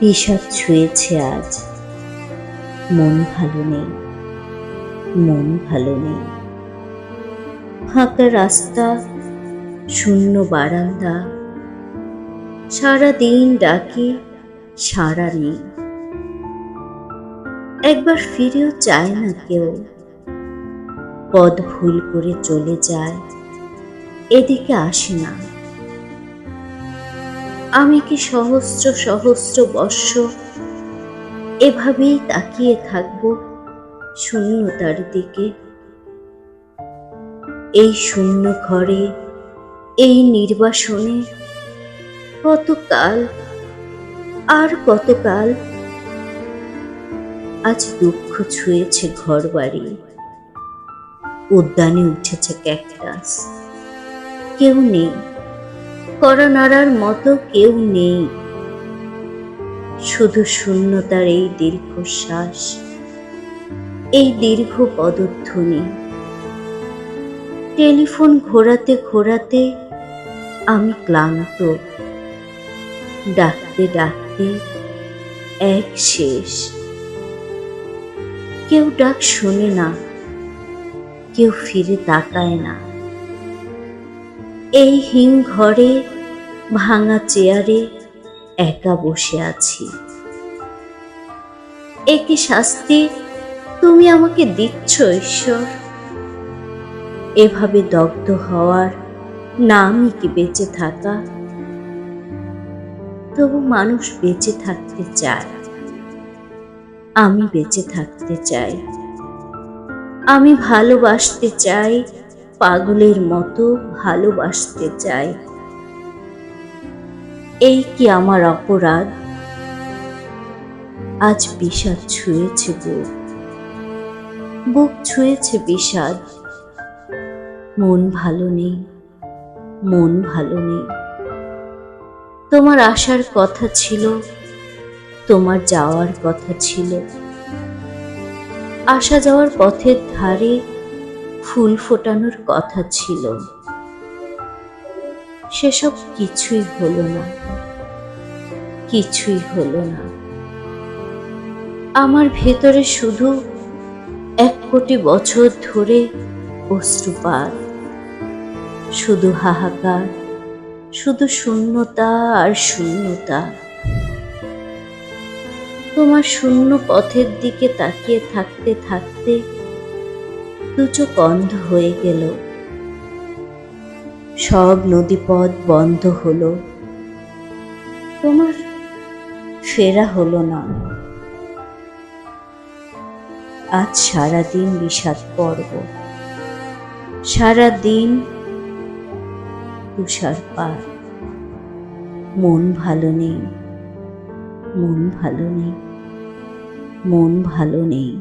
বিষাদ ছুঁয়েছে আজ। মন ভালো নেই, মন ভালো নেই। ফাঁকা রাস্তা, শূন্য বারান্দা। সারা দিন ডাকি, সারা নেই। একবার ফিরেও চায় না কেউ। পদ ভুল করে চলে যায়, এদিকে আসে না। আমি কি সহস্র সহস্র বর্ষ এভাবেই তাকিয়ে থাকব শূন্যতার দিকে? এই শূন্য ঘরে, এই নির্বাসনে কতকাল, আর কতকাল? আজ দুঃখ ছুঁয়েছে ঘর বাড়ি উদ্যানে উঠেছে ক্যাকটাস। কেউ নেই। করা মতো কেউ নেই। শুধু শূন্যতার এই দীর্ঘশ্বাস, এই দীর্ঘ পদধ্বনি। টেলিফোন ঘোরাতে ঘোরাতে আমি ক্লান্ত। ডাকতে ডাকতে এক শেষ। কেউ ডাক শোনে না, কেউ ফিরে তাকায় না। এই হিম ঘরে, ভাঙা চেয়ারে একা বসে আছি। একে শাস্তি তুমি আমাকে দিচ্ছ, ঈশ্বর। এভাবে দগ্ধ হওয়ার নামই কি বেঁচে থাকা? তবু মানুষ বেঁচে থাকতে চায়। আমি বেঁচে থাকতে চাই। আমি ভালোবাসতে চাই পাগলের মতো ভালোবাসতে চাই এই কি আমার অপরাধ? আজ বিষাদ ছুঁয়েছে বুক বুক ছুঁয়েছে বিষাদ। মন ভালো নেই, মন ভালো নেই। তোমার আসার কথা ছিল, তোমার যাওয়ার কথা ছিল। আসা যাওয়ার পথের ধারে ফুল ফোটানোর কথা ছিল। সেসব কিছুই হলো না। কিছুই হলো না। আমার ভেতরে শুধু এক কোটি বছর ধরে অশ্রুপাত। শুধু হাহাকার, শুধু শূন্যতা আর শূন্যতা। তোমার শূন্য পথের দিকে তাকিয়ে থাকতে থাকতে দু চোখ অন্ধ হয়ে গেল। সব নদীপথ বন্ধ হলো। তোমার ফেরা হলো না। আজ সারাদিন বিষাদ পর্ব। সারাদিন তুষারপাত মন ভালো নেই। মন ভালো নেই। মন ভালো নেই।